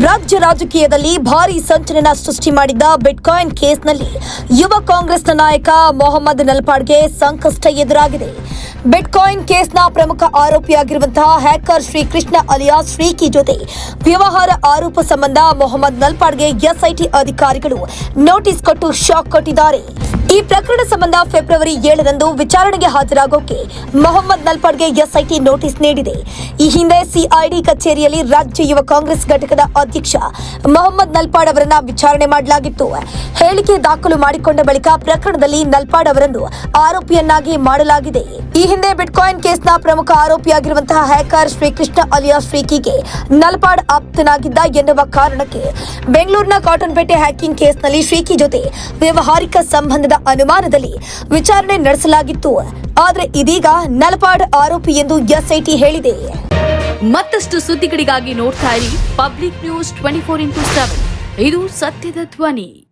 ರಾಜ್ಯ ರಾಜಕೀಯದಲ್ಲಿ ಭಾರಿ ಸಂಚಲನ ಸೃಷ್ಟಿ ಮಾಡಿದ್ದ ಬಿಟ್ಕಾಯಿನ್ ಕೇಸ್ನಲ್ಲಿ ಯುವ ಕಾಂಗ್ರೆಸ್ನ ನಾಯಕ ಮೊಹಮ್ಮದ್ ನಲ್ಪಾಡ್ಗೆ ಸಂಕಷ್ಟ ಎದುರಾಗಿದೆ. ಬಿಟ್ಕಾಯಿನ್ ಕೇಸ್ನ ಪ್ರಮುಖ ಆರೋಪಿಯಾಗಿರುವಂತಹ ಹ್ಯಾಕರ್ ಶ್ರೀಕೃಷ್ಣ ಅಲಿಯಾಸ್ ಶ್ರೀಕಿ ಜೊತೆ ವ್ಯವಹಾರ ಆರೋಪ ಸಂಬಂಧ ಮೊಹಮ್ಮದ್ ನಲ್ಪಾಡ್ಗೆ ಎಸ್ಐಟಿ ಅಧಿಕಾರಿಗಳು ನೋಟಿಸ್ ಕೊಟ್ಟು ಶಾಕ್ ಕೊಟ್ಟಿದ್ದಾರೆ. ಈ ಪ್ರಕರಣ ಸಂಬಂಧ ಫೆಬ್ರವರಿ ಏಳರಂದು ವಿಚಾರಣೆಗೆ ಹಾಜರಾಗೋಕೆ ಮೊಹಮ್ಮದ್ ನಲ್ಪಡ್ಗೆ ಎಸ್ಐಟಿ ನೋಟಿಸ್ ನೀಡಿದೆ. ಈ ಹಿಂದೆ ಸಿಐಡಿ ಕಚೇರಿಯಲ್ಲಿ ರಾಜ್ಯ ಯುವ ಕಾಂಗ್ರೆಸ್ ಘಟಕದ ಅಧ್ಯಕ್ಷ ಮೊಹಮ್ಮದ್ ನಲ್ಪಾಡ್ ಅವರನ್ನ ವಿಚಾರಣೆ ಮಾಡಲಾಗಿತ್ತು. ಹೇಳಿಕೆ ದಾಖಲು ಮಾಡಿಕೊಂಡ ಬಳಿಕ ಪ್ರಕರಣದಲ್ಲಿ ನಲ್ಪಾಡ್ ಅವರನ್ನು ಆರೋಪಿಯನ್ನಾಗಿ ಮಾಡಲಾಗಿದೆ. ಈ ಹಿಂದೆ ಬಿಟ್ಕಾಯಿನ್ ಕೇಸ್ನ ಪ್ರಮುಖ ಆರೋಪಿಯಾಗಿರುವಂತಹ ಹ್ಯಾಕರ್ ಶ್ರೀಕೃಷ್ಣ ಅಲಿಯಾ ಶ್ರೀಕಿಗೆ ನಲ್ಪಾಡ್ ಆಪ್ತನಾಗಿದ್ದ ಎನ್ನುವ ಕಾರಣಕ್ಕೆ ಬೆಂಗಳೂರಿನ ಕಾಟನ್ಪೇಟೆ ಹ್ಯಾಕಿಂಗ್ ಕೇಸ್ನಲ್ಲಿ ಶ್ರೀಕಿ ಜೊತೆ ವ್ಯವಹಾರಿಕ ಸಂಬಂಧದ ಅನುಮಾನದಲ್ಲಿ ವಿಚಾರಣೆ ನಡೆಸಲಾಗಿತ್ತು. ಆದರೆ ಇದೀಗ ನಲಪಾಡ್ ಆರೋಪಿ ಎಂದು ಎಸ್ಐಟಿ ಹೇಳಿದೆ. ಮತ್ತಷ್ಟು ಸುದ್ದಿಗಳಿಗಾಗಿ ನೋಡ್ತಾ ಇರಿ public news twenty four into seven. ಇದು ಸತ್ಯದ ಧ್ವನಿ.